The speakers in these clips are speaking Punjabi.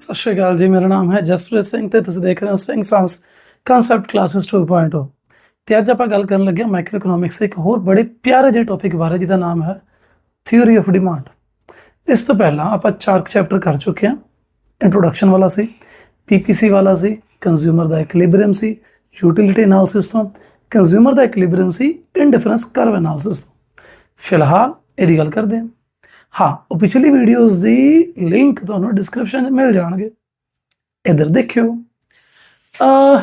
ਸਤਿ ਸ਼੍ਰੀ ਅਕਾਲ ਜੀ, ਮੇਰਾ ਨਾਮ ਹੈ ਜਸਪ੍ਰੀਤ ਸਿੰਘ ਤੇ ਤੁਸੀਂ ਦੇਖ ਰਹੇ ਹੋ ਸਿੰਘ ਸਾਂਸ ਕਨਸੈਪਟ ਕਲਾਸਿਸ 2.0 ਤੇ ਅੱਜ ਆਪਾਂ ਗੱਲ ਕਰਨ ਲੱਗੇ ਹਾਂ ਮਾਈਕਰੋ ਇਕਨੋਮਿਕਸ ਦੇ ਇੱਕ ਹੋਰ ਬੜੇ ਪਿਆਰੇ ਜਿਹੇ ਟੌਪਿਕ ਬਾਰੇ, ਜਿਹਦਾ ਨਾਮ ਹੈ ਥਿਊਰੀ ਆਫ ਡਿਮਾਂਡ ਇਸ ਤੋਂ ਪਹਿਲਾਂ ਆਪਾਂ ਚਾਰ ਚੈਪਟਰ ਕਰ ਚੁੱਕੇ ਹਾਂ। ਇੰਟਰੋਡਕਸ਼ਨ ਵਾਲਾ ਸੀ ਪੀਪੀਸੀ ਵਾਲਾ ਸੀ ਕੰਜ਼ਿਊਮਰ ਦਾ ਇਕੁਇਲਿਬ੍ਰੀਅਮ ਸੀ ਯੂਟਿਲਿਟੀ ਐਨਾਲਿਸਿਸ ਤੋਂ। ਕੰਜ਼ਿਊਮਰ ਦਾ ਇਕੁਇਲਿਬ੍ਰੀਅਮ ਸੀ ਇਨਡਿਫਰੈਂਸ ਕਰਵ ਐਨਾਲਿਸਿਸ ਤੋਂ। ਫਿਲਹਾਲ ਇਹਦੀ ਗੱਲ ਕਰਦੇ ਹਾਂ। ਹਾਂ, ਉਹ ਪਿਛਲੀ ਵੀਡੀਓਜ਼ ਦੀ ਲਿੰਕ ਤੁਹਾਨੂੰ ਡਿਸਕ੍ਰਿਪਸ਼ਨ 'ਚ ਮਿਲ ਜਾਣਗੇ। ਇਧਰ ਦੇਖਿਓ। ਅ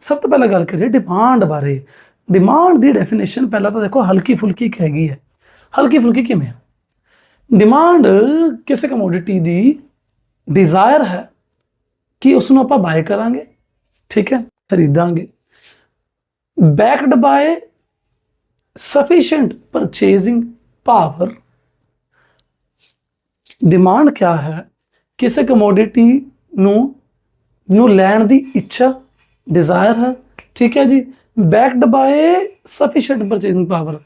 ਸਭ ਤੋਂ ਪਹਿਲਾਂ ਗੱਲ ਕਰੀਏ ਡਿਮਾਂਡ ਬਾਰੇ। ਡਿਮਾਂਡ ਦੀ ਡੈਫੀਨੇਸ਼ਨ ਪਹਿਲਾਂ ਤਾਂ ਦੇਖੋ ਹਲਕੀ ਫੁਲਕੀ ਹੈਗੀ ਹੈ। ਹਲਕੀ ਫੁਲਕੀ ਕਿਵੇਂ ਹੈ? ਡਿਮਾਂਡ ਕਿਸੇ ਕਮੋਡਿਟੀ ਦੀ ਡਿਜ਼ਾਇਰ ਹੈ ਕਿ ਉਸ ਨੂੰ ਆਪਾਂ ਬਾਏ ਕਰਾਂਗੇ, ਠੀਕ ਹੈ, ਖਰੀਦਾਂਗੇ। Backed by sufficient purchasing power demand ਕਿਆ ਹੈ? ਕਿਸੇ ਕਮੋਡਿਟੀ ਨੂੰ ਨੂੰ ਲੈਣ ਦੀ ਇੱਛਾ ਡਿਜ਼ਾਇਰ ਹੈ? ਠੀਕ ਹੈ ਜੀ। Backed by sufficient purchasing power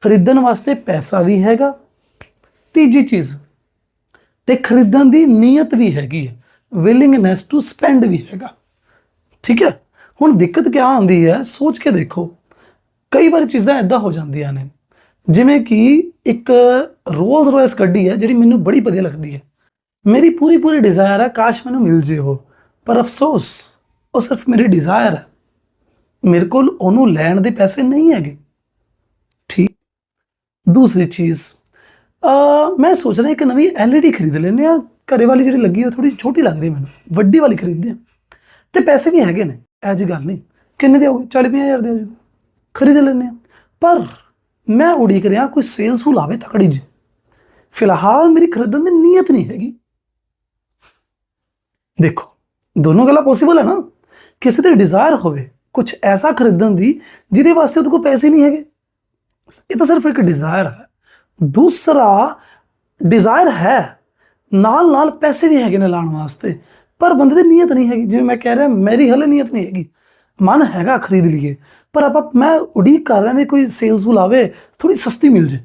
ਖਰੀਦਣ ਵਾਸਤੇ ਪੈਸਾ ਵੀ ਹੈਗਾ। ਤੀਜੀ ਚੀਜ਼, ਤੇ ਖਰੀਦਣ ਦੀ ਨੀਅਤ ਵੀ ਹੈਗੀ ਹੈ। ਵਿਲਿੰਗਨੈਸ ਟੂ ਸਪੈਂਡ ਵੀ ਹੈਗਾ। ਠੀਕ ਹੈ। ਹੁਣ ਦਿੱਕਤ ਕਿਆ ਆਉਂਦੀ ਹੈ? ਸੋਚ ਕੇ ਦੇਖੋ। ਕਈ ਵਾਰ ਚੀਜ਼ਾਂ ਐਦਾਂ ਹੋ ਜਾਂਦੀਆਂ ਨੇ। ਜਿਵੇਂ ਕਿ ਇੱਕ ਰੋਲਸ ਰੋਇਸ ਗੱਡੀ ਹੈ, ਜਿਹੜੀ ਮੈਨੂੰ ਬੜੀ ਵਧੀਆ ਲੱਗਦੀ ਹੈ। ਮੇਰੀ ਪੂਰੀ ਪੂਰੀ ਡਿਜ਼ਾਇਰ ਹੈ, ਕਾਸ਼ ਮੈਨੂੰ ਮਿਲ ਜੇ ਉਹ। ਪਰ ਅਫਸੋਸ, ਉਹ ਸਿਰਫ ਮੇਰੀ ਡਿਜ਼ਾਇਰ ਹੈ। ਮੇਰੇ ਕੋਲ ਉਹਨੂੰ ਲੈਣ ਦੇ ਪੈਸੇ ਨਹੀਂ ਹੈਗੇ। ਠੀਕ। ਦੂਸਰੀ ਚੀਜ਼ ਮੈਂ ਸੋਚ ਰਿਹਾ ਇੱਕ ਨਵੀਂ LED ਖਰੀਦ ਲੈਂਦੇ ਆ ਘਰੇ ਵਾਲੀ ਜਿਹੜੀ ਲੱਗੀ ਉਹ ਥੋੜੀ ਛੋਟੀ ਲੱਗ ਰਹੀ ਮੈਨੂੰ। ਵੱਡੀ ਵਾਲੀ ਖਰੀਦਦੇ ਆ ਤੇ ਪੈਸੇ ਵੀ ਹੈਗੇ ਨੇ। ਇਹ ਜੀ ਗੱਲ ਨਹੀਂ। ਕਿੰਨੇ ਦੇ ਹੋਗੇ? 40 ਹਜ਼ਾਰ ਦੇ ਹੋ ਜੂਗੇ ਖਰੀਦ ਲੈਂਦੇ ਆ ਪਰ ਮੈਂ ਉਡੀਕ ਰਿਹਾ ਕੋਈ ਸੇਲਸ ਹੁਲ ਆਵੇ ਤਕੜੀ ਜੀ ਫਿਲਹਾਲ ਮੇਰੀ ਖਰੀਦਣ ਦੀ ਨੀਅਤ ਨਹੀਂ ਹੈਗੀ। ਦੇਖੋ, ਦੋਨੋਂ ਗੱਲਾਂ ਪੋਸੀਬਲ ਹੈ ਨਾ? ਕਿਸੇ ਦੀ ਡਿਜ਼ਾਇਰ ਹੋਵੇ ਕੁਝ ਐਸਾ ਖਰੀਦਣ ਦੀ, ਜਿਹਦੇ ਵਾਸਤੇ ਉਹਦੇ ਕੋਲ ਪੈਸੇ ਨਹੀਂ ਹੈਗੇ। ਇਹ ਤਾਂ ਸਿਰਫ ਇੱਕ ਡਿਜ਼ਾਇਰ ਹੈ। ਦੂਸਰਾ ਡਿਜ਼ਾਇਰ ਹੈ। ਨਾਲ ਨਾਲ ਪੈਸੇ ਵੀ ਹੈਗੇ ਨੇ ਲਾਉਣ ਵਾਸਤੇ, ਪਰ ਬੰਦੇ ਦੀ ਨੀਅਤ ਨਹੀਂ ਹੈਗੀ। ਜਿਵੇਂ ਮੈਂ ਕਹਿ ਰਿਹਾ, ਮੇਰੀ ਹਲੇ ਨੀਅਤ ਨਹੀਂ ਹੈਗੀ। ਮਨ ਹੈਗਾ ਖਰੀਦ ਲਈਏ। ਪਰ ਆਪਾਂ, ਮੈਂ ਉਡੀਕ ਕਰ ਰਿਹਾ ਵੀ ਕੋਈ ਸੇਲਸ ਹੁਲ ਆਵੇ ਥੋੜੀ ਸਸਤੀ ਮਿਲ ਜੇ।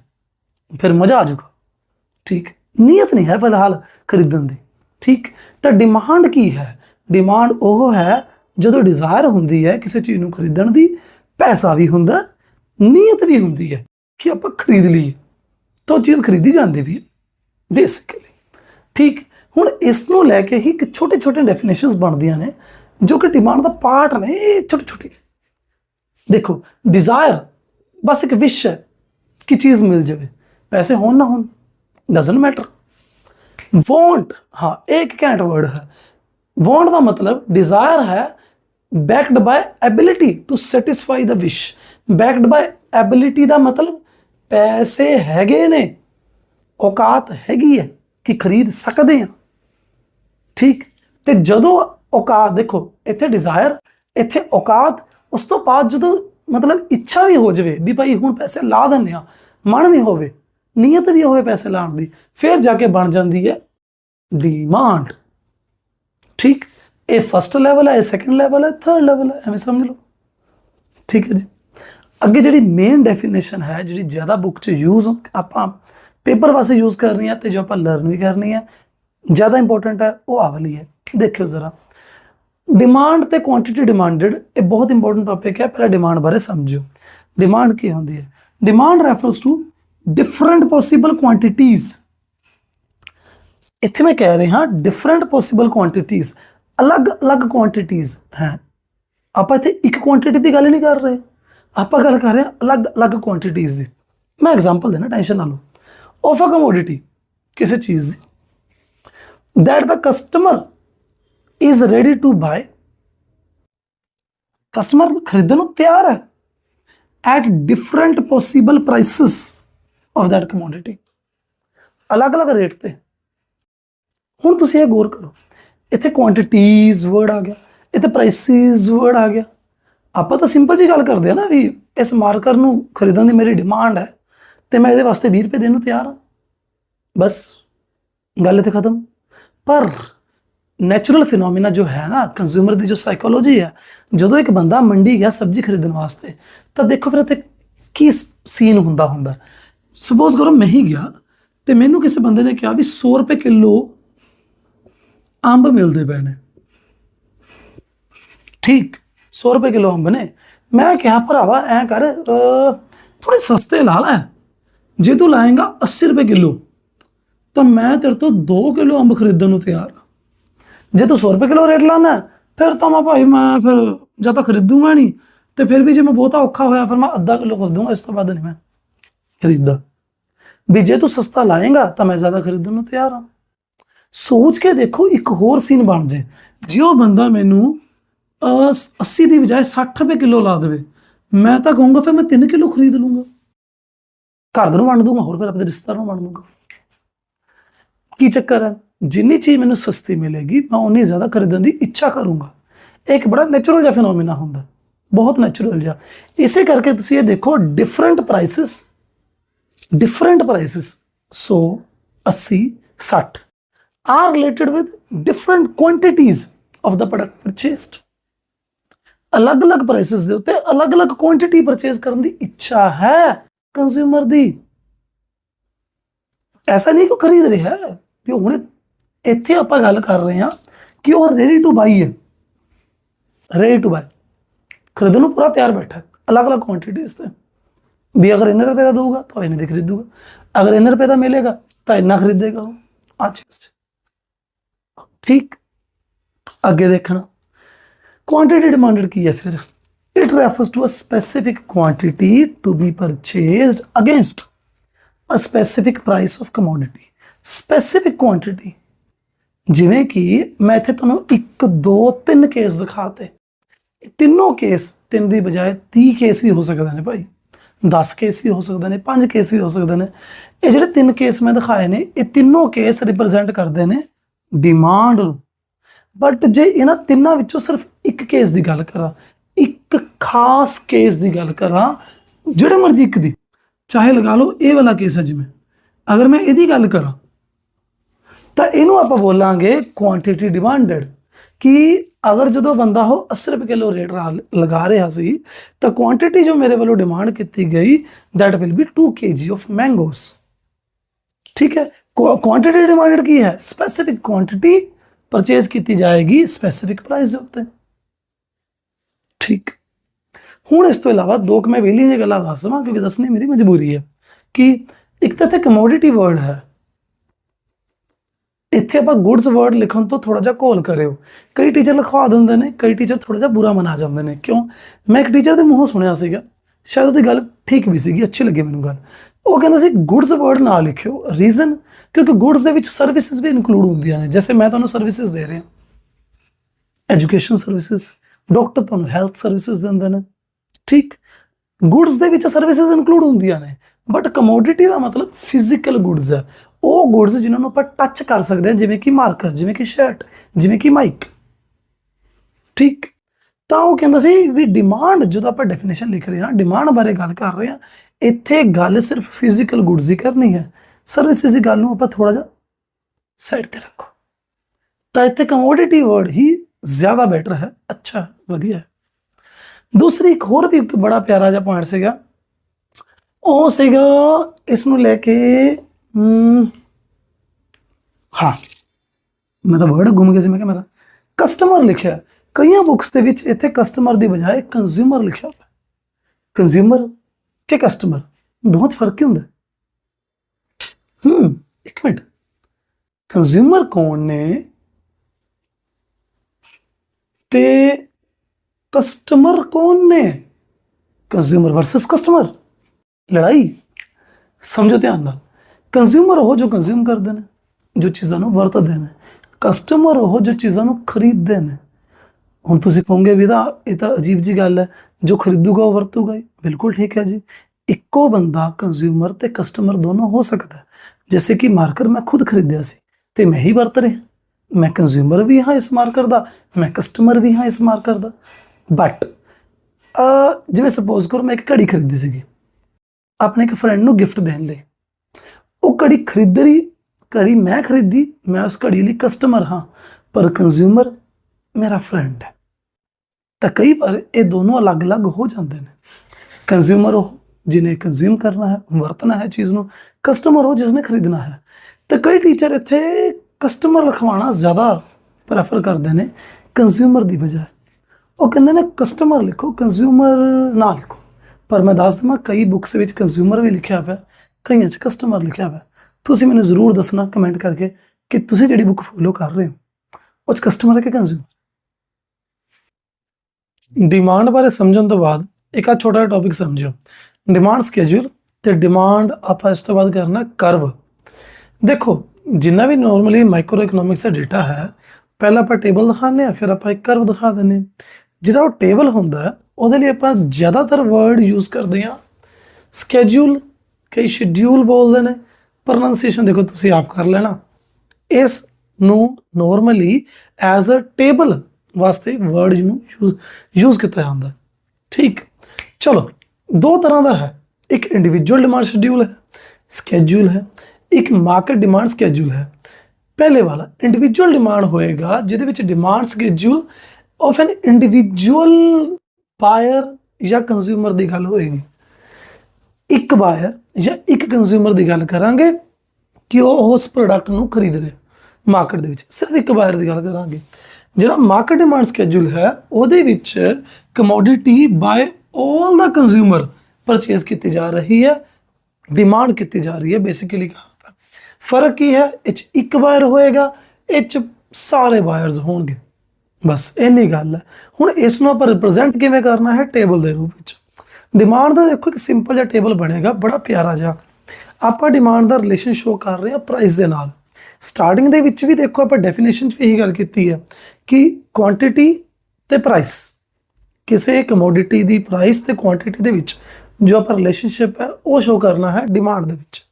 ਫਿਰ ਮਜ਼ਾ ਆ ਜਾਊਗਾ। ਠੀਕ। ਨੀਅਤ ਨਹੀਂ ਹੈ ਫਿਲਹਾਲ ਖਰੀਦਣ ਦੀ। ਠੀਕ। ਤਾਂ ਡਿਮਾਂਡ ਕੀ ਹੈ? ਡਿਮਾਂਡ ਉਹ ਹੈ, ਜਦੋਂ ਡਿਜ਼ਾਇਰ ਹੁੰਦੀ ਹੈ ਕਿਸੇ ਚੀਜ਼ ਨੂੰ ਖਰੀਦਣ ਦੀ, ਪੈਸਾ ਵੀ ਹੁੰਦਾ, ਨੀਅਤ ਵੀ ਹੁੰਦੀ ਹੈ ਕਿ ਆਪਾਂ ਖਰੀਦ ਲਈਏ। ਤਾਂ ਉਹ ਚੀਜ਼ ਖਰੀਦੀ ਜਾਂਦੀ ਵੀ ਬੇਸਿਕਲੀ ਠੀਕ। ਹੁਣ ਇਸ ਨੂੰ ਲੈ ਕੇ ਹੀ ਇੱਕ ਛੋਟੇ ਛੋਟੇ ਡੈਫੀਨੇਸ਼ਨਸ ਬਣਦੀਆਂ ਨੇ, ਜੋ ਕਿ ਡਿਮਾਂਡ ਦਾ ਪਾਰਟ ਨੇ, ਇਹ ਛੋਟੇ ਛੋਟੇ ਦੇਖੋ ਡਿਜ਼ਾਇਰ ਬਸ ਇੱਕ ਵਿਸ਼ ਹੈ ਕਿ ਚੀਜ਼ ਮਿਲ ਜਾਵੇ। ਪੈਸੇ ਹੋਣ ਨਾ ਹੋਣ ਡਸਨਟ ਮੈਟਰ ਵਾਂਟ ਹਾਂ, ਇੱਕ ਘੈਂਟ ਵਰਡ ਹੈ। ਵਾਂਟ ਦਾ ਮਤਲਬ ਡਿਜ਼ਾਇਰ ਹੈ backed by ability to satisfy the wish backed by ability ਦਾ ਮਤਲਬ ਪੈਸੇ ਹੈਗੇ ਨੇ, ਔਕਾਤ ਹੈਗੀ ਹੈ ਕਿ ਖਰੀਦ ਸਕਦੇ ਆ ਠੀਕ? ਤੇ ਜਦੋਂ ਔਕਾਤ, ਦੇਖੋ, ਇੱਥੇ ਡਿਜ਼ਾਇਰ ਇੱਥੇ ਔਕਾਤ ਉਸ ਤੋਂ ਬਾਅਦ ਜਦੋਂ ਮਤਲਬ ਇੱਛਾ ਵੀ ਹੋ ਜਾਵੇ ਵੀ ਭਾਈ ਹੁਣ ਪੈਸੇ ਲਾ ਦਿੰਨੇ ਆ ਮਨ ਵੀ ਹੋਵੇ, ਨੀਅਤ ਵੀ ਹੋਵੇ ਪੈਸੇ ਲਾਉਣ ਦੀ, ਫਿਰ ਜਾ ਕੇ ਬਣ ਜਾਂਦੀ ਹੈ ਡਿਮਾਂਡ ਠੀਕ? ਇਹ ਫਸਟ ਲੈਵਲ ਹੈ, ਇਹ ਸੈਕੰਡ ਲੈਵਲ ਹੈ ਥਰਡ ਲੈਵਲ ਹੈ, ਐਵੇਂ ਸਮਝ ਲਓ। ਠੀਕ ਹੈ ਜੀ? ਅੱਗੇ ਜਿਹੜੀ ਮੇਨ ਡੈਫੀਨੇਸ਼ਨ ਹੈ, ਜਿਹੜੀ ਜ਼ਿਆਦਾ ਬੁੱਕ 'ਚ ਯੂਜ਼ ਆਪਾਂ ਪੇਪਰ ਵਾਸਤੇ ਯੂਜ਼ ਕਰਨੀ ਹੈ ਤੇ ਜੋ ਆਪਾਂ ਲਰਨ ਵੀ ਕਰਨੀ ਹੈ, ਜ਼ਿਆਦਾ ਇੰਪੋਰਟੈਂਟ ਹੈ, ਉਹ ਆਵਲੀ ਹੈ। ਦੇਖਿਓ ਜ਼ਰਾ। ਡਿਮਾਂਡ ਤੇ ਕੁਆਂਟੀਟੀ ਡਿਮਾਂਡਡ ਇਹ ਬਹੁਤ ਇੰਪੋਰਟੈਂਟ ਟੌਪਿਕ ਹੈ, ਪਹਿਲਾਂ ਡਿਮਾਂਡ ਬਾਰੇ ਸਮਝਿਓ। ਡਿਮਾਂਡ ਕੀ ਹੁੰਦੀ ਹੈ? Demand refers to different possible quantities ਇੱਥੇ ਮੈਂ ਕਹਿ ਰਿਹਾ ਡਿਫਰੈਂਟ ਪੋਸੀਬਲ ਕੁਆਂਟੀਟੀਜ਼ ਅਲੱਗ-ਅਲੱਗ ਕੁਆਂਟੀਟੀਜ਼ ਹੈ। ਆਪਾਂ ਇੱਥੇ ਇੱਕ ਕੁਆਂਟੀਟੀ ਦੀ ਗੱਲ ਨਹੀਂ ਕਰ ਰਹੇ। ਆਪਾਂ ਗੱਲ ਕਰ ਰਹੇ ਹਾਂ ਅਲੱਗ-ਅਲੱਗ ਕੁਆਂਟੀਟੀਜ਼ ਦੀ। ਮੈਂ ਐਗਜ਼ਾਮਪਲ ਦੇਣਾ ਟੈਨਸ਼ਨ ਨਾ ਲਓ। ਆਫ ਅ ਕਮੋਡਿਟੀ ਕਿਸੇ ਚੀਜ਼ ਦੀ। That the customer is ready to buy customer ਖਰੀਦਣ ਨੂੰ ਤਿਆਰ ਹੈ at different possible prices of that commodity. ਅਲੱਗ-ਅਲੱਗ ਰੇਟ ਤੇ। ਹੁਣ ਤੁਸੀਂ ਇਹ ਗੌਰ ਕਰੋ, ਇੱਥੇ ਕੁਆਂਟੀਟੀਜ਼ ਵਰਡ ਆ ਗਿਆ, ਇੱਥੇ ਪ੍ਰਾਈਸਿਸ ਵਰਡ ਆ ਗਿਆ। ਆਪਾਂ ਤਾਂ ਸਿੰਪਲ ਜੀ ਗੱਲ ਕਰਦੇ ਆ ਨਾ ਵੀ ਇਸ ਮਾਰਕਰ ਨੂੰ ਖਰੀਦਣ ਦੀ ਮੇਰੀ ਡਿਮਾਂਡ ਹੈ ਤੇ ਮੈਂ ਇਹਦੇ ਵਾਸਤੇ 20 ਰੁਪਏ ਦੇਣ ਨੂੰ ਤਿਆਰ ਹਾਂ। ਬਸ, ਗੱਲ ਇੱਥੇ ਖਤਮ। ਪਰ ਨੈਚੁਰਲ ਫਿਨੋਮੀਨਾ ਜੋ ਹੈ ਨਾ ਕੰਜ਼ੂਮਰ ਦੀ ਜੋ ਸਾਈਕੋਲੋਜੀ ਹੈ, ਜਦੋਂ ਇੱਕ ਬੰਦਾ ਮੰਡੀ ਗਿਆ ਸਬਜ਼ੀ ਖਰੀਦਣ ਵਾਸਤੇ, ਤਾਂ ਦੇਖੋ ਫਿਰ ਉੱਥੇ ਕੀ ਸੀਨ ਹੁੰਦਾ ਹੁੰਦਾ। ਸਪੋਜ਼ ਕਰੋ ਮੈਂ ਹੀ ਗਿਆ, ਤੇ ਮੈਨੂੰ ਕਿਸੇ ਬੰਦੇ ਨੇ ਕਿਹਾ ਵੀ 100 ਰੁਪਏ ਕਿਲੋ ਅੰਬ ਮਿਲਦੇ ਪਏ ਨੇ। ਠੀਕ 100 ਰੁਪਏ ਕਿਲੋ ਅੰਬ ਨੇ। ਮੈਂ ਕਿਹਾ, ਭਰਾਵਾ, ਐ ਕਰ ਥੋੜੇ ਸਸਤੇ ਲਾ ਲੈ। ਜੇ ਤੂੰ ਲਾਏਗਾ 80 ਰੁਪਏ ਕਿਲੋ, ਤਾਂ ਮੈਂ ਤੇਰੇ ਤੋਂ 2 ਕਿਲੋ ਅੰਬ ਖਰੀਦਣ ਨੂੰ ਤਿਆਰ। ਜੇ ਤੂੰ 100 ਰੁਪਏ ਕਿਲੋ ਰੇਟ ਲਾਣਾ ਫਿਰ ਤਾਂ ਮੈਂ ਭਾਈ ਮੈਂ ਫਿਰ ਜਾਂ ਤਾਂ ਖਰੀਦੂਗਾ ਨਹੀਂ ਤੇ ਫਿਰ ਵੀ ਜੇ ਮੈਂ ਬਹੁਤਾ ਔਖਾ ਹੋਇਆ ਫਿਰ ਮੈਂ ਅੱਧਾ ਕਿਲੋ ਖਰੀਦੂੰਗਾ ਇਸ ਤੋਂ ਵੱਧ ਨਹੀਂ ਮੈਂ ਖਰੀਦਦਾ। ਵੀ ਜੇ ਤੂੰ ਸਸਤਾ ਲਾਏਗਾ ਤਾਂ ਮੈਂ ਜ਼ਿਆਦਾ ਖਰੀਦਣ ਨੂੰ ਤਿਆਰ ਹਾਂ। ਸੋਚ ਕੇ ਦੇਖੋ ਇੱਕ ਹੋਰ ਸੀਨ ਬਣ ਜੇ। ਜੇ ਉਹ ਬੰਦਾ ਮੈਨੂੰ ਅਹ, 80 ਦੀ ਬਜਾਏ 60 ਰੁਪਏ ਕਿਲੋ ਲਾ ਦੇਵੇ ਮੈਂ ਤਾਂ ਕਹੂੰਗਾ ਫਿਰ ਮੈਂ 3 ਕਿਲੋ ਖਰੀਦ ਲੂੰਗਾ ਘਰ ਦੇ ਨੂੰ ਵੰਡ ਦੂੰਗਾ ਹੋਰ ਫਿਰ ਆਪਣੇ ਰਿਸ਼ਤੇਦਾਰ ਨੂੰ ਵੰਡ ਦੂੰਗਾ ਕੀ ਚੱਕਰ ਹੈ? ਜਿੰਨੀ ਚੀਜ਼ ਮੈਨੂੰ ਸਸਤੀ ਮਿਲੇਗੀ, ਮੈਂ ਉਨੀ ਜ਼ਿਆਦਾ ਖਰੀਦਣ ਦੀ ਇੱਛਾ ਕਰੂੰਗਾ। ਇਹ ਇੱਕ ਬੜਾ ਨੇਚਰਲ ਜਿਹਾ ਫੀਨੋਮੀਨਾ ਹੁੰਦਾ। ਬਹੁਤ ਨੇਚਰਲ ਜਿਹਾ। ਇਸੇ ਕਰਕੇ ਤੁਸੀਂ ਇਹ ਦੇਖੋ different prices different prices so 80 60 are related with different quantities of the product purchased ਅਲੱਗ-ਅਲੱਗ ਪ੍ਰਾਈਸਸ ਦੇ ਉੱਤੇ ਅਲੱਗ-ਅਲੱਗ ਕੁਆਂਟੀਟੀ ਪਰਚੇਸ ਕਰਨ ਦੀ ਇੱਛਾ ਹੈ ਕੰਜ਼ਿਊਮਰ ਦੀ। ਐਸਾ ਨਹੀਂ ਕਿ ਖਰੀਦ ਰਿਹਾ ਹੈ, ਵੀ ਹੁਣ ਇੱਥੇ ਆਪਾਂ ਗੱਲ ਕਰ ਰਹੇ ਹਾਂ ਕਿ ਉਹ ਰੈਡੀ ਟੂ ਬਾਈ ਹੈ ਰੈਡੀ ਟੂ ਬਾਈ ਖਰੀਦਣ ਨੂੰ ਪੂਰਾ ਤਿਆਰ ਬੈਠਾ ਹੈ ਅਲੱਗ-ਅਲੱਗ ਕੁਆਂਟੀਟੀਜ਼ ਤੇ ਵੀ ਅਗਰ ਇੰਨੇ ਰੁਪਏ ਦਾ ਦਊਗਾ ਤਾਂ ਇੰਨੇ ਦੇ ਖਰੀਦੂਗਾ ਅਗਰ ਇੰਨੇ ਰੁਪਏ ਦਾ ਮਿਲੇਗਾ ਤਾਂ ਇੰਨਾ ਖਰੀਦੇਗਾ ਉਹ ਆ ਚੀਜ਼ ਠੀਕ ਅੱਗੇ ਦੇਖਣਾ ਕੁਆਂਟੀਟੀ ਡਿਮਾਂਡਡ ਕੀ ਹੈ ਫਿਰ it refers to uh specific quantity to be purchased against uh specific price of commodity specific quantity ਜਿਵੇਂ ਕਿ ਮੈਂ ਇੱਥੇ ਤੁਹਾਨੂੰ 1 2 3 ਕੇਸ ਦਿਖਾਤੇ। ਤਿੰਨੋਂ ਕੇਸ ਤਿੰਨ ਦੀ ਬਜਾਏ 30 ਕੇਸ ਵੀ ਹੋ ਸਕਦੇ ਨੇ ਭਾਈ। 10 ਕੇਸ ਵੀ ਹੋ ਸਕਦੇ ਨੇ 5 ਕੇਸ ਵੀ ਹੋ ਸਕਦੇ ਨੇ। ਇਹ ਜਿਹੜੇ ਤਿੰਨ ਕੇਸ ਮੈਂ ਦਿਖਾਏ ਨੇ, ਇਹ ਤਿੰਨੋਂ ਕੇਸ ਰਿਪਰੈਜ਼ੈਂਟ ਕਰਦੇ ਨੇ ਡਿਮਾਂਡ ਨੂੰ। ਬਟ ਜੇ ਇਹਨਾਂ ਤਿੰਨਾਂ ਵਿੱਚੋਂ ਸਿਰਫ ਇੱਕ ਕੇਸ ਦੀ ਗੱਲ ਕਰਾਂ, ਇੱਕ ਖਾਸ ਕੇਸ ਦੀ ਗੱਲ ਕਰਾਂ, ਜਿਹੜੇ ਮਰਜ਼ੀ ਇੱਕ ਦੀ, ਚਾਹੇ ਲਗਾ ਲਓ ਇਹ ਵਾਲਾ ਕੇਸ ਹੈ ਜਿਵੇਂ। ਅਗਰ ਮੈਂ ਇਹਦੀ ਗੱਲ ਕਰਾਂ ਤਾਂ ਇਹਨੂੰ ਆਪਾਂ ਬੋਲਾਂਗੇ ਕੁਆਂਟੀਟੀ ਡਿਮਾਂਡਡ ਕਿ ਅਗਰ ਜਦੋਂ ਬੰਦਾ ਉਹ 80 ਰੁਪਏ ਕਿਲੋ ਰੇਟ ਰਾ- ਲਗਾ ਰਿਹਾ ਸੀ ਤਾਂ ਕੁਆਂਟੀਟੀ ਜੋ ਮੇਰੇ ਵੱਲੋਂ ਡਿਮਾਂਡ ਕੀਤੀ ਗਈ that will be 2 kg of mangoes. ਠੀਕ ਹੈ ਕੁਆਂਟੀਟੀ ਡਿਮਾਂਡਡ ਕੀ ਹੈ ਸਪੈਸਿਫਿਕ ਕੁਆਂਟੀਟੀ ਪਰਚੇਸ ਕੀਤੀ ਜਾਏਗੀ ਸਪੈਸਿਫਿਕ ਪ੍ਰਾਈਸ ਦੇ ਉੱਤੇ ਠੀਕ ਹੁਣ ਇਸ ਤੋਂ ਇਲਾਵਾ ਦੋ ਕੁ ਮੈਂ ਵੇਲੀਆਂ ਜਿਹੀਆਂ ਗੱਲਾਂ ਦੱਸ ਦਵਾਂ ਕਿਉਂਕਿ ਦੱਸਣੀ ਮੇਰੀ ਮਜਬੂਰੀ ਹੈ ਕਿ ਇੱਕ ਤਾਂ ਇੱਥੇ ਕਮੋਡਿਟੀ ਵਰਡ ਹੈ ਇੱਥੇ ਆਪਾਂ ਗੁੱਡਸ ਵਰਡ ਲਿਖਣ ਤੋਂ ਥੋੜਾ ਜਿਹਾ ਘੋਲ ਕਰਿਓ। ਕਈ ਟੀਚਰ ਲਿਖਵਾ ਦਿੰਦੇ ਨੇ, ਕਈ ਟੀਚਰ ਥੋੜਾ ਜਿਹਾ ਬੁਰਾ ਮਨਾ ਜਾਂਦੇ ਨੇ। ਕਿਉਂ? ਮੈਂ ਇੱਕ ਟੀਚਰ ਦੇ ਮੂੰਹੋਂ ਸੁਣਿਆ ਸੀਗਾ, ਸ਼ਾਇਦ ਉਹਦੀ ਗੱਲ ਠੀਕ ਵੀ ਸੀਗੀ, ਅੱਛੀ ਲੱਗੀ ਮੈਨੂੰ ਗੱਲ। ਉਹ ਕਹਿੰਦਾ ਸੀ ਗੁੱਡਸ ਵਰਡ ਨਾ ਲਿਖਿਓ ਰੀਜ਼ਨ ਕਿਉਂਕਿ ਗੁੱਡਸ ਦੇ ਵਿੱਚ ਸਰਵਿਸਿਜ਼ ਵੀ ਇਨਕਲੂਡ ਹੁੰਦੀਆਂ ਨੇ। ਜਿਵੇਂ ਮੈਂ ਤੁਹਾਨੂੰ ਸਰਵਿਸਿਜ਼ ਦੇ ਰਿਹਾ। ਐਜੂਕੇਸ਼ਨ ਸਰਵਿਸਿਜ਼ ਡਾਕਟਰ ਤੁਹਾਨੂੰ ਹੈਲਥ ਸਰਵਿਸਿਜ਼ ਦਿੰਦੇ ਨੇ। ਠੀਕ? ਗੁੱਡਸ ਦੇ ਵਿੱਚ ਸਰਵਿਸਿਜ਼ ਇਨਕਲੂਡ ਹੁੰਦੀਆਂ ਨੇ। ਬਟ ਕਮੋਡਿਟੀ ਦਾ ਮਤਲਬ ਫਿਜ਼ੀਕਲ ਗੁੱਡਸ ਹੈ। ਉਹ ਗੁੱਡਸ ਜਿਨ੍ਹਾਂ ਨੂੰ ਆਪਾਂ ਟੱਚ ਕਰ ਸਕਦੇ ਹਾਂ, ਜਿਵੇਂ ਕਿ ਮਾਰਕਰ ਜਿਵੇਂ ਕਿ ਸ਼ਰਟ ਜਿਵੇਂ ਕਿ ਮਾਈਕ ਠੀਕ? ਤਾਂ ਉਹ ਕਹਿੰਦਾ ਸੀ ਵੀ ਡਿਮਾਂਡ ਜਦੋਂ ਆਪਾਂ ਡੈਫੀਨੇਸ਼ਨ ਲਿਖ ਰਹੇ ਹਾਂ ਡਿਮਾਂਡ ਬਾਰੇ ਗੱਲ ਕਰ ਰਹੇ ਹਾਂ, ਇੱਥੇ ਗੱਲ ਸਿਰਫ ਫਿਜ਼ੀਕਲ ਗੁੱਡਸ ਦੀ ਕਰਨੀ ਹੈ। ਸਰਵਿਸਿਜ਼ ਦੀ ਗੱਲ ਨੂੰ ਆਪਾਂ ਥੋੜਾ ਜਿਹਾ ਸਾਈਡ ਤੇ ਰੱਖੋ। ਤਾਂ ਇੱਥੇ ਕਮੋਡਿਟੀ ਵਰਡ ਹੀ ਜ਼ਿਆਦਾ ਬੈਟਰ ਹੈ। ਅੱਛਾ, ਵਧੀਆ ਹੈ। ਦੂਸਰੀ ਇੱਕ ਹੋਰ ਵੀ ਬੜਾ ਪਿਆਰਾ ਜਿਹਾ ਪੁਆਇੰਟ ਸੀਗਾ। ਉਹ ਸੀਗਾ, ਇਸ ਨੂੰ ਲੈ ਕੇ ਹਮ, ਹਾਂ। ਮੈਂ ਤਾਂ ਵਰਡ ਗੁੰਮ ਗਿਆ ਸੀ ਮੈਂ ਕਿਹਾ ਮੇਰਾ ਕਸਟਮਰ ਲਿਖਿਆ। ਕਈਆਂ ਬੁੱਕਸ ਦੇ ਵਿੱਚ ਇੱਥੇ ਕਸਟਮਰ ਦੀ ਬਜਾਏ ਕੰਜ਼ਿਊਮਰ ਲਿਖਿਆ ਹੋਇਆ। ਕੰਜ਼ਿਊਮਰ ਕਿ ਕਸਟਮਰ ਦੋਹਾਂ 'ਚ ਫ਼ਰਕ ਕੀ ਹੁੰਦਾ? ਹਮ ਇੱਕ ਮਿੰਟ। ਕੰਜ਼ਿਊਮਰ ਕੌਣ ਨੇ? ਤੇ ਕਸਟਮਰ ਕੌਣ ਨੇ? ਕੰਜ਼ਿਊਮਰ ਵਰਸਸ ਕਸਟਮਰ ਲੜਾਈ। ਸਮਝੋ ਧਿਆਨ ਨਾਲ। ਕੰਜ਼ਿਊਮਰ ਉਹ ਜੋ ਕੰਜ਼ਿਊਮ ਕਰਦੇ ਨੇ, ਜੋ ਚੀਜ਼ਾਂ ਨੂੰ ਵਰਤਦੇ ਨੇ ਕਸਟਮਰ ਉਹ ਜੋ ਚੀਜ਼ਾਂ ਨੂੰ ਖਰੀਦਦੇ ਨੇ। ਹੁਣ ਤੁਸੀਂ ਕਹੋਗੇ ਵੀ ਤਾਂ ਇਹ ਤਾਂ ਅਜੀਬ ਜੀ ਗੱਲ ਹੈ, ਜੋ ਖਰੀਦੂਗਾ ਉਹ ਵਰਤੂਗਾ ਹੀ। ਬਿਲਕੁਲ ਠੀਕ ਹੈ ਜੀ। ਇੱਕੋ ਬੰਦਾ ਕੰਜ਼ਿਊਮਰ ਤੇ ਕਸਟਮਰ ਦੋਨੋਂ ਹੋ ਸਕਦਾ ਹੈ। ਜੈਸੇ ਕਿ ਮਾਰਕਰ ਮੈਂ ਖੁਦ ਖਰੀਦਿਆ ਸੀ ਤੇ ਮੈਂ ਹੀ ਵਰਤ ਰਿਹਾ। ਮੈਂ ਕੰਜ਼ਿਊਮਰ ਵੀ ਹਾਂ ਇਸ ਮਾਰਕਰ ਦਾ, ਮੈਂ ਕਸਟਮਰ ਵੀ ਹਾਂ ਇਸ ਮਾਰਕਰ ਦਾ। ਬਟ ਜਿਵੇਂ ਸਪੋਜ਼ ਕਰੋ ਮੈਂ ਇੱਕ ਘੜੀ ਖਰੀਦੀ ਸੀਗੀ। ਆਪਣੇ ਇੱਕ ਫਰੈਂਡ ਨੂੰ ਗਿਫਟ ਦੇਣ ਲਈ। ਉਹ ਘੜੀ ਖਰੀਦਰੀ, ਘੜੀ ਮੈਂ ਖਰੀਦੀ, ਮੈਂ ਉਸ ਘੜੀ ਲਈ ਕਸਟਮਰ ਹਾਂ, ਪਰ ਕੰਜ਼ਿਊਮਰ ਮੇਰਾ ਫਰੈਂਡ ਹੈ। ਤਾਂ ਕਈ ਵਾਰ ਇਹ ਦੋਨੋਂ ਅਲੱਗ-ਅਲੱਗ ਹੋ ਜਾਂਦੇ ਨੇ। ਕੰਜ਼ਿਊਮਰ ਉਹ ਜਿਹਨੇ ਕੰਜ਼ਿਊਮ ਕਰਨਾ ਹੈ, ਵਰਤਣਾ ਹੈ ਚੀਜ਼ ਨੂੰ ਕਸਟਮਰ ਉਹ ਜਿਸਨੇ ਖਰੀਦਣਾ ਹੈ। ਤਾਂ ਕਈ ਟੀਚਰ ਇੱਥੇ ਕਸਟਮਰ ਲਿਖਵਾਉਣਾ ਜ਼ਿਆਦਾ ਪ੍ਰੈਫਰ ਕਰਦੇ ਨੇ ਕੰਜ਼ਿਊਮਰ ਦੀ ਬਜਾਏ। ਉਹ ਕਹਿੰਦੇ ਨੇ ਕਸਟਮਰ ਲਿਖੋ ਕੰਜ਼ਿਊਮਰ ਨਾ ਲਿਖੋ। ਪਰ ਮੈਂ ਦੱਸ ਦਵਾਂ, ਕਈ ਬੁੱਕਸ ਵਿੱਚ ਕੰਜ਼ਿਊਮਰ ਵੀ ਲਿਖਿਆ ਪਿਆ ਕਈਆਂ 'ਚ ਕਸਟਮਰ ਲਿਖਿਆ ਹੋਇਆ। ਤੁਸੀਂ ਮੈਨੂੰ ਜ਼ਰੂਰ ਦੱਸਣਾ ਕਮੈਂਟ ਕਰਕੇ ਕਿ ਤੁਸੀਂ ਜਿਹੜੀ ਬੁੱਕ ਫੋਲੋ ਕਰ ਰਹੇ ਹੋ ਉਹ 'ਚ ਕਸਟਮਰ ਹੈ ਕਿ ਕੰਜ਼ਿਊਮਰ ਡਿਮਾਂਡ ਬਾਰੇ ਸਮਝਣ ਤੋਂ ਬਾਅਦ ਇੱਕ ਆ ਛੋਟਾ ਟੌਪਿਕ ਸਮਝਿਓ। ਡਿਮਾਂਡ ਸਕੇਜੂਲ ਤੇ ਡਿਮਾਂਡ ਆਪਾਂ ਇਸ ਤੋਂ ਬਾਅਦ ਕਰਨਾ ਕਰਵ ਦੇਖੋ, ਜਿੰਨਾ ਵੀ ਨਾਰਮਲੀ ਮਾਈਕਰੋ ਇਕਨੋਮਿਕਸ ਦਾ ਡਾਟਾ ਹੈ, ਪਹਿਲਾਂ ਆਪਾਂ ਟੇਬਲ ਦਿਖਾਉਂਦੇ ਆ ਫਿਰ ਆਪਾਂ ਇੱਕ ਕਰਵ ਦਿਖਾ ਦਿੰਦੇ ਹਾਂ। ਜਿਹੜਾ ਉਹ ਟੇਬਲ ਹੁੰਦਾ, ਉਹਦੇ ਲਈ ਆਪਾਂ ਜ਼ਿਆਦਾਤਰ ਵਰਡ ਯੂਜ਼ ਕਰਦੇ ਹਾਂ। ਸਕੇਜੂਲ ਕਈ ਸ਼ਡਿਊਲ ਬੋਲਦੇ ਨੇ। ਪ੍ਰੋਨਾਂਸੀਏਸ਼ਨ ਦੇਖੋ ਤੁਸੀਂ ਆਪ ਕਰ ਲੈਣਾ। ਇਸ ਨੂੰ ਨਾਰਮਲੀ ਐਜ਼ ਅ ਟੇਬਲ ਵਾਸਤੇ ਵਰਡ ਨੂੰ ਯੂਜ਼ ਕੀਤਾ ਜਾਂਦਾ। ਹੈ। ਠੀਕ। ਚਲੋ, ਦੋ ਤਰ੍ਹਾਂ ਦਾ ਹੈ। ਇੱਕ ਇੰਡੀਵਿਜੂਅਲ ਡਿਮਾਂਡ ਸ਼ਡਿਊਲ ਹੈ ਸਕੇਜੂਲ ਹੈ। ਇੱਕ ਮਾਰਕੀਟ ਡਿਮਾਂਡ ਸਕੇਜੂਲ ਹੈ। ਪਹਿਲੇ ਵਾਲਾ ਇੰਡੀਵਿਜੂਅਲ ਡਿਮਾਂਡ ਹੋਏਗਾ, ਜਿਹਦੇ ਵਿੱਚ demand schedule of an individual buyer ਜਾਂ ਕੰਜ਼ਿਊਮਰ ਦੀ ਗੱਲ ਹੋਏਗੀ। ਇੱਕ ਬਾਇਰ ਜਾਂ ਇੱਕ ਕੰਜ਼ਿਊਮਰ ਦੀ ਗੱਲ ਕਰਾਂਗੇ ਕਿ ਉਹ ਉਸ ਪ੍ਰੋਡਕਟ ਨੂੰ ਖਰੀਦ ਰਿਹਾ ਮਾਰਕੀਟ ਦੇ ਵਿੱਚ। ਸਿਰਫ ਇੱਕ ਬਾਇਰ ਦੀ ਗੱਲ ਕਰਾਂਗੇ। ਜਿਹੜਾ ਮਾਰਕੀਟ ਡਿਮਾਂਡ ਸਕੇਜੂਲ ਹੈ, ਉਹਦੇ ਵਿੱਚ ਕਮੋਡਿਟੀ ਬਾਈ 올 ਦਾ ਕੰਜ਼ਿਊਮਰ ਪਰਚੇਸ ਕੀਤੀ ਜਾ ਰਹੀ ਹੈ ਡਿਮਾਂਡ ਕੀਤੀ ਜਾ ਰਹੀ ਹੈ ਬੇਸਿਕਲੀ ਕਹਾ ਫ਼ਰਕ ਕੀ ਹੈ? ਇਹ 'ਚ ਇੱਕ ਬਾਇਰ ਹੋਏਗਾ, ਇਹ 'ਚ ਸਾਰੇ ਬਾਇਰਸ ਹੋਣਗੇ। ਬਸ ਇੰਨੀ ਗੱਲ ਹੈ। ਹੁਣ ਇਸ ਨੂੰ ਆਪਾਂ ਰਿਪਰੈਜ਼ੈਂਟ ਕਿਵੇਂ ਕਰਨਾ ਹੈ? ਟੇਬਲ ਦੇ ਰੂਪ ਵਿੱਚ। ਡਿਮਾਂਡ ਦਾ ਦੇਖੋ ਇੱਕ ਸਿੰਪਲ ਜਿਹਾ ਟੇਬਲ ਬਣੇਗਾ, ਬੜਾ ਪਿਆਰਾ ਜਿਹਾ। ਆਪਾਂ ਡਿਮਾਂਡ ਦਾ ਰਿਲੇਸ਼ਨ ਸ਼ੋ ਕਰ ਰਹੇ ਹਾਂ ਪ੍ਰਾਈਸ ਦੇ ਨਾਲ। ਸਟਾਰਟਿੰਗ ਦੇ ਵਿੱਚ ਵੀ ਦੇਖੋ ਆਪਾਂ ਡੈਫੀਨੇਸ਼ਨ 'ਚ ਇਹੀ ਗੱਲ ਕੀਤੀ ਹੈ ਕਿ ਕੁਆਂਟੀਟੀ ਤੇ ਪ੍ਰਾਈਸ ਕਿਸੇ ਕਮੋਡਿਟੀ ਦੀ ਪ੍ਰਾਈਸ ਤੇ ਕੁਆਂਟੀਟੀ ਦੇ ਵਿੱਚ ਜੋ ਆਪਾਂ ਰਿਲੇਸ਼ਨਸ਼ਿਪ ਹੈ, ਉਹ ਸ਼ੋ ਕਰਨਾ ਹੈ ਡਿਮਾਂਡ ਦੇ ਵਿੱਚ।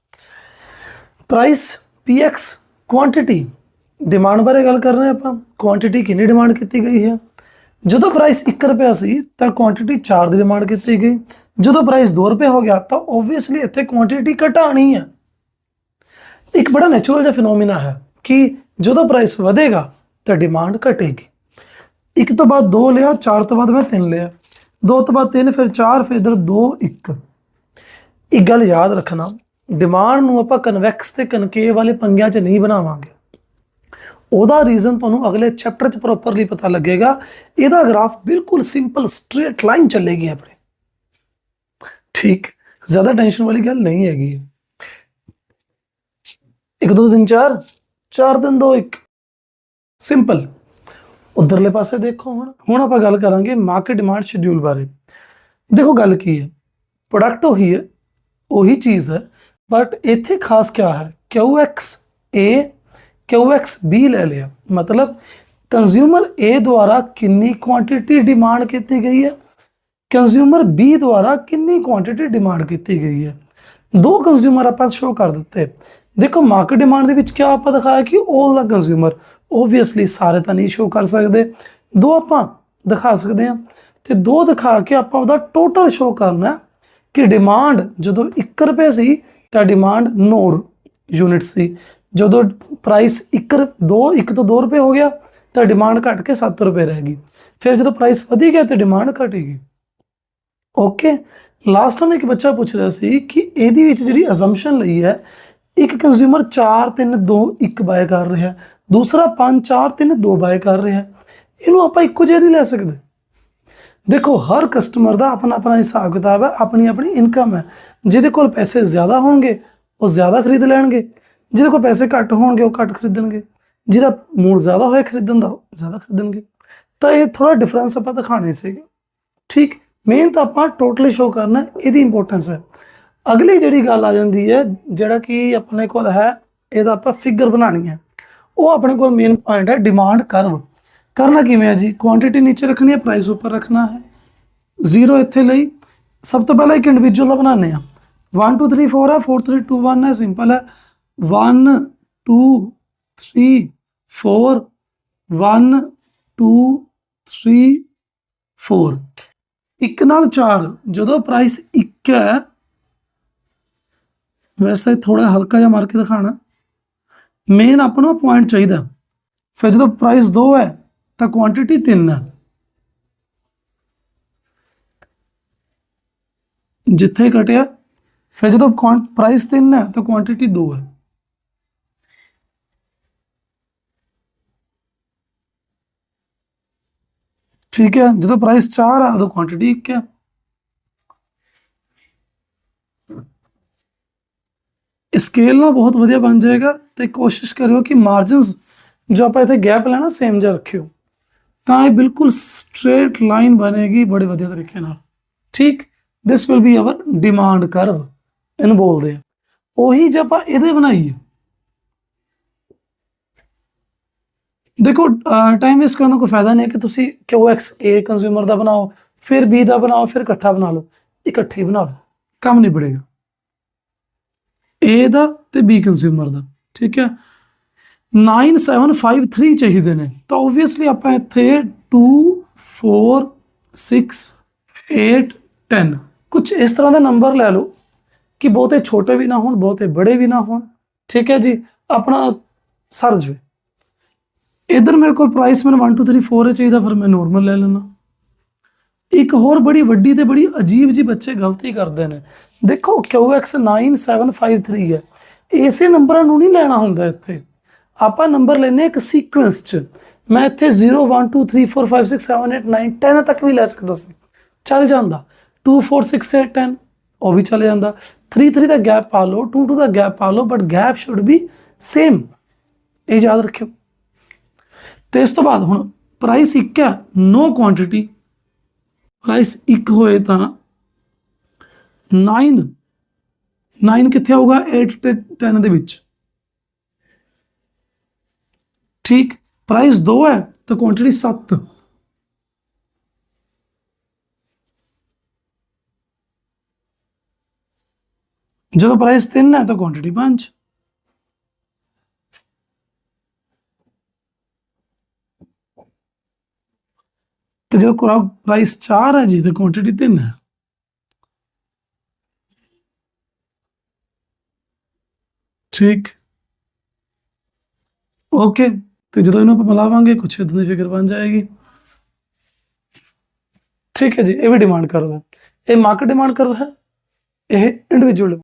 ਪ੍ਰਾਈਸ px ਕੁਆਂਟੀਟੀ ਡਿਮਾਂਡ ਬਾਰੇ ਗੱਲ ਕਰ ਰਹੇ ਹਾਂ ਆਪਾਂ। ਕੁਆਂਟੀਟੀ ਕਿੰਨੀ ਡਿਮਾਂਡ ਕੀਤੀ ਗਈ ਹੈ? ਜਦੋਂ ਪ੍ਰਾਈਸ 1 ਰੁਪਿਆ ਸੀ, ਤਾਂ ਕੁਆਂਟੀਟੀ 4 ਦੀ ਡਿਮਾਂਡ ਕੀਤੀ ਗਈ। ਜਦੋਂ ਪ੍ਰਾਈਸ 2 ਰੁਪਏ ਹੋ ਗਿਆ, ਤਾਂ ਓਬਵੀਅਸਲੀ ਇੱਥੇ ਕੁਆਂਟੀਟੀ ਘਟਾਣੀ ਹੈ ਇੱਕ ਬੜਾ ਨੈਚੁਰਲ ਜਿਹਾ ਫਿਨੋਮੀਨਾ ਹੈ ਕਿ ਜਦੋਂ ਪ੍ਰਾਈਸ ਵਧੇਗਾ, ਤਾਂ ਡਿਮਾਂਡ ਘਟੇਗੀ। ਇੱਕ ਤੋਂ ਬਾਅਦ 2 ਲਿਆ 4 ਤੋਂ ਬਾਅਦ ਮੈਂ 3 ਲਿਆ। 2 ਤੋਂ ਬਾਅਦ 3 ਫਿਰ 4 ਫਿਰ ਇਧਰ 2 1 ਇੱਕ ਗੱਲ ਯਾਦ ਰੱਖਣਾ ਡਿਮਾਂਡ ਨੂੰ ਆਪਾਂ ਕਨਵੈਕਸ ਤੇ ਕਨਕੇਵ ਵਾਲੇ ਪੰਗਿਆਂ 'ਚ ਨਹੀਂ ਬਣਾਵਾਂਗੇ। ਉਹਦਾ ਰੀਜ਼ਨ ਤੁਹਾਨੂੰ ਅਗਲੇ ਚੈਪਟਰ 'ਚ ਪ੍ਰੋਪਰਲੀ ਪਤਾ ਲੱਗੇਗਾ। ਇਹਦਾ ਗ੍ਰਾਫ ਬਿਲਕੁਲ ਸਿੰਪਲ ਸਟ੍ਰੇਟ ਲਾਈਨ ਚੱਲੇਗੀ ਆਪਣੇ। ਠੀਕ। ਜ਼ਿਆਦਾ ਟੈਨਸ਼ਨ ਵਾਲੀ ਗੱਲ ਨਹੀਂ ਹੈਗੀ। ਇੱਕ, ਦੋ ਦਿਨ ਚਾਰ। ਚਾਰ ਦਿਨ ਦੋ, ਇੱਕ। ਸਿੰਪਲ ਉਧਰਲੇ ਪਾਸੇ ਦੇਖੋ ਹੁਣ। ਹੁਣ ਆਪਾਂ ਗੱਲ ਕਰਾਂਗੇ ਮਾਰਕੀਟ ਡਿਮਾਂਡ ਸ਼ਡਿਊਲ ਬਾਰੇ। ਦੇਖੋ ਗੱਲ ਕੀ ਹੈ। ਪ੍ਰੋਡਕਟ ਉਹੀ ਹੈ, ਉਹੀ ਚੀਜ਼ ਹੈ ਬਟ ਇੱਥੇ ਖਾਸ ਕੀ ਹੈ? QX A QX B ਲੈ ਲਿਆ। ਮਤਲਬ ਕੰਜ਼ਿਊਮਰ A ਦੁਆਰਾ ਕਿੰਨੀ ਕੁਆਂਟੀਟੀ ਡਿਮਾਂਡ ਕੀਤੀ ਗਈ ਹੈ? ਕੰਜ਼ਿਊਮਰ B ਦੁਆਰਾ ਕਿੰਨੀ ਕੁਆਂਟੀਟੀ ਡਿਮਾਂਡ ਕੀਤੀ ਗਈ ਹੈ? ਦੋ ਕੰਜ਼ਿਊਮਰ ਆਪਾਂ ਸ਼ੋ ਕਰ ਦਿੱਤੇ। ਦੇਖੋ ਮਾਰਕੀਟ ਡਿਮਾਂਡ ਦੇ ਵਿੱਚ ਕੀ ਆਪਾਂ ਦਿਖਾਇਆ ਕਿ 올 ਦਾ ਕੰਜ਼ਿਊਮਰ ਓਬਵੀਅਸਲੀ ਸਾਰੇ ਤਾਂ ਨਹੀਂ ਸ਼ੋ ਕਰ ਸਕਦੇ। ਦੋ ਆਪਾਂ ਦਿਖਾ ਸਕਦੇ ਹਾਂ। ਤੇ ਦੋ ਦਿਖਾ ਕੇ ਆਪਾਂ ਉਹਦਾ ਟੋਟਲ ਸ਼ੋ ਕਰਨਾ ਕਿ ਡਿਮਾਂਡ ਜਦੋਂ 1 ਰੁਪਏ ਸੀ ਤਾਂ ਡਿਮਾਂਡ 9 ਯੂਨਿਟ ਸੀ। ਜਦੋਂ ਪ੍ਰਾਈਸ 1 2 1 ਤੋਂ 2 ਰੁਪਏ ਹੋ ਗਿਆ, ਤਾਂ ਡਿਮਾਂਡ ਘਟ ਕੇ 7 ਰੁਪਏ ਰਹਿ ਗਈ। ਫਿਰ ਜਦੋਂ ਪ੍ਰਾਈਸ ਵਧੀ ਗਿਆ, ਤਾਂ ਡਿਮਾਂਡ ਘਟੇਗੀ ਓਕੇ ਲਾਸਟ ਟਾਈਮ ਇੱਕ ਬੱਚਾ ਪੁੱਛ ਰਿਹਾ ਸੀ ਕਿ ਇਹਦੇ ਵਿੱਚ ਜਿਹੜੀ ਅਸੰਪਸ਼ਨ ਲਈ ਹੈ, ਇੱਕ ਕੰਜ਼ਿਊਮਰ 4 3 2 1 ਬਾਏ ਕਰ ਰਿਹਾ। ਦੂਸਰਾ 5 4 3 2 ਬਾਏ ਕਰ ਰਿਹਾ। ਇਹਨੂੰ ਆਪਾਂ ਇੱਕੋ ਜਿਹਾ ਨਹੀਂ ਲੈ ਸਕਦੇ। ਦੇਖੋ, ਹਰ ਕਸਟਮਰ ਦਾ ਆਪਣਾ ਆਪਣਾ ਹਿਸਾਬ ਕਿਤਾਬ ਹੈ ਆਪਣੀ ਆਪਣੀ ਇਨਕਮ ਹੈ। ਜਿਹਦੇ ਕੋਲ ਪੈਸੇ ਜ਼ਿਆਦਾ ਹੋਣਗੇ, ਉਹ ਜ਼ਿਆਦਾ ਖਰੀਦ ਲੈਣਗੇ। ਜਿਹਦੇ ਕੋਲ ਪੈਸੇ ਘੱਟ ਹੋਣਗੇ, ਉਹ ਘੱਟ ਖਰੀਦਣਗੇ। ਜਿਹਦਾ ਮੂਡ ਜ਼ਿਆਦਾ ਹੋਏ ਖਰੀਦਣ ਦਾ, ਉਹ ਜ਼ਿਆਦਾ ਖਰੀਦਣਗੇ। ਤਾਂ ਇਹ ਥੋੜਾ ਡਿਫਰੈਂਸ ਆਪਾਂ ਦਿਖਾਣੇ ਸੀਗੇ। ਠੀਕ ਮੇਨ ਤਾਂ ਆਪਾਂ ਟੋਟਲੀ ਸ਼ੋ ਕਰਨਾ, ਇਹਦੀ ਇੰਪੋਰਟੈਂਸ ਹੈ। ਅਗਲੀ ਜਿਹੜੀ ਗੱਲ ਆ ਜਾਂਦੀ ਹੈ, ਜਿਹੜਾ ਕਿ ਆਪਣੇ ਕੋਲ ਹੈ, ਇਹਦਾ ਆਪਾਂ ਫਿਗਰ ਬਣਾਣੀ ਹੈ। ਉਹ ਆਪਣੇ ਕੋਲ ਮੇਨ ਪੁਆਇੰਟ ਹੈ ਡਿਮਾਂਡ ਕਰਵ ਕਰਨਾ ਕਿਵੇਂ ਹੈ ਜੀ? ਕੁਆਂਟੀਟੀ ਨੀਚੇ ਰੱਖਣੀ ਹੈ ਪ੍ਰਾਈਸ ਉੱਪਰ ਰੱਖਣਾ ਹੈ। ਜ਼ੀਰੋ ਇੱਥੇ ਲਈ। ਸਭ ਤੋਂ ਪਹਿਲਾਂ ਇੱਕ ਇੰਡੀਵਿਜੂਅਲ ਦਾ ਬਣਾਉਂਦੇ ਆ 1 2 3 4 ਹੈ 4 3 2 1 ਹੈ ਸਿੰਪਲ ਹੈ। 1 2 3 4 1 2 3 4 ਇੱਕ ਨਾਲ 4 ਜਦੋਂ ਪ੍ਰਾਈਸ 1 ਹੈ, ਵੈਸੇ ਥੋੜਾ ਹਲਕਾ ਜਿਹਾ ਮਾਰ ਕੇ ਦਿਖਾਣਾ ਮੇਨ ਆਪਾਂ ਨੂੰ ਪੁਆਇੰਟ ਚਾਹੀਦਾ। ਫਿਰ ਜਦੋਂ ਪ੍ਰਾਈਸ 2 ਹੈ, ਤਾਂ ਕੁਆਂਟੀਟੀ 3 ਹੈ। ਜਿੱਥੇ ਘਟਿਆ, ਫਿਰ ਜਦੋਂ ਪ੍ਰਾਈਸ 3 ਹੈ, ਤਾਂ ਕੁਆਂਟੀਟੀ 2 ਹੈ। ਠੀਕ ਹੈ, ਜਦੋਂ ਪ੍ਰਾਈਸ 4 ਆ, ਉਦੋਂ ਕੁਆਂਟੀਟੀ 1 ਹੈ। ਸਕੇਲ ਨਾਲ ਬਹੁਤ ਵਧੀਆ ਬਣ ਜਾਏਗਾ ਤੇ ਕੋਸ਼ਿਸ਼ ਕਰਿਓ ਕਿ ਮਾਰਜਨਸ ਜੋ ਆਪਾਂ ਇੱਥੇ ਗੈਪ ਲੈਣਾ ਸੇਮ ਜਿਹਾ ਰੱਖਿਓ। ਤਾਂ ਇਹ ਬਿਲਕੁਲ ਸਟ੍ਰੇਟ ਲਾਈਨ ਬਣੇਗੀ ਬੜੇ ਵਧੀਆ ਤਰੀਕੇ ਨਾਲ। ਠੀਕ this will be our demand curve ਇਹਨੂੰ ਬੋਲਦੇ ਆ ਉਹੀ ਜੇ ਆਪਾਂ ਇਹਦੇ ਬਣਾਈਏ ਦੇਖੋ ਟਾਈਮ ਵੇਸਟ ਕਰਨ ਦਾ ਕੋਈ ਫਾਇਦਾ ਨਹੀਂ ਹੈ ਕਿ ਤੁਸੀਂ QX A ਕੰਜ਼ਿਊਮਰ ਦਾ ਬਣਾਓ, ਫਿਰ B ਦਾ ਬਣਾਓ, ਫਿਰ ਇਕੱਠਾ ਬਣਾ ਲਓ। ਇਕੱਠੇ ਬਣਾ ਲਓ ਕੰਮ ਨਹੀਂ ਬੜੇਗਾ A ਦਾ ਤੇ B ਕੰਜ਼ਿਊਮਰ ਦਾ, ਠੀਕ ਹੈ? 9753 ਚਾਹੀਦੇ ਨੇ। ਤਾਂ ਆਬਵੀਅਸਲੀ ਆਪਾਂ ਇੱਥੇ 2 4 6 8 10 ਕੁਝ ਇਸ ਤਰ੍ਹਾਂ ਦਾ ਨੰਬਰ ਲੈ ਲਓ ਕਿ ਬਹੁਤੇ ਛੋਟੇ ਵੀ ਨਾ ਹੋਣ, ਬਹੁਤੇ ਬੜੇ ਵੀ ਨਾ ਹੋਣ। ਠੀਕ ਹੈ ਜੀ? ਆਪਣਾ ਸਰ ਜਵੇ ਇਧਰ ਮੇਰੇ ਕੋਲ ਪ੍ਰਾਈਸ ਮੈਨੂੰ 1 2 3 4 ਹੀ ਚਾਹੀਦਾ, ਫਿਰ ਮੈਂ ਨਾਰਮਲ ਲੈ ਲੈਣਾ ਇੱਕ ਹੋਰ ਬੜੀ ਵੱਡੀ ਤੇ ਬੜੀ ਅਜੀਬ ਜੀ ਬੱਚੇ ਗਲਤੀ ਕਰਦੇ ਨੇ। ਦੇਖੋ QX 9753 ਹੈ। ਇਸੇ ਨੰਬਰਾਂ ਨੂੰ ਨਹੀਂ ਲੈਣਾ ਹੁੰਦਾ ਇੱਥੇ। ਆਪਾਂ ਨੰਬਰ ਲੈਨੇ ਇੱਕ ਸੀਕੁਐਂਸ ਚ। ਮੈਂ ਇੱਥੇ 0 1 2 3 4 5 6 7 8 9 10 ਤੱਕ ਵੀ ਲੈ ਸਕਦਾ ਸੀ। ਚੱਲ ਜਾਂਦਾ। 2 4 6 8 10 ਉਹ ਵੀ ਚਲੇ ਜਾਂਦਾ। 3 3 ਦਾ ਗੈਪ ਪਾ ਲਓ 2 2 ਦਾ ਗੈਪ ਪਾ ਲਓ but gap should be same ਇਹ ਯਾਦ ਰੱਖਿਓ। ਤੇ ਇਸ ਤੋਂ ਬਾਅਦ ਹੁਣ ਪ੍ਰਾਈਸ ਇੱਕ ਹੈ ਨੋ ਕੁਆਂਟੀਟੀ ਪ੍ਰਾਈਸ ਇੱਕ ਹੋਏ ਤਾਂ 9 9 ਕਿੱਥੇ ਆਊਗਾ? 8 ਤੇ 10 ਦੇ ਵਿੱਚ। ਠੀਕ ਪ੍ਰਾਈਸ 2 ਹੈ, ਤਾਂ ਕੁਆਂਟੀਟੀ 7 ਜਦੋਂ ਪ੍ਰਾਈਸ 3 ਹੈ, ਤਾਂ ਕੁਆਂਟੀਟੀ 5 ਤੇ ਜਦੋਂ ਪ੍ਰਾਈਸ 4 ਹੈ ਜੀ, ਤਾਂ ਕੁਆਂਟੀਟੀ 3 ਹੈ। ਠੀਕ। ਓਕੇ ਤੇ ਜਦੋਂ ਇਹਨੂੰ ਆਪਾਂ ਮਿਲਾਵਾਂਗੇ, ਕੁਛ ਇਦਾਂ ਦੀ ਫਿਗਰ ਬਣ ਜਾਏਗੀ। ਠੀਕ ਹੈ ਜੀ, ਇਹ ਵੀ ਡਿਮਾਂਡ ਕਰਦਾ ਇਹ ਮਾਰਕੀਟ ਡਿਮਾਂਡ ਕਰਦਾ ਹੈ ਇਹ ਇੰਡੀਵਿਜੂਅਲ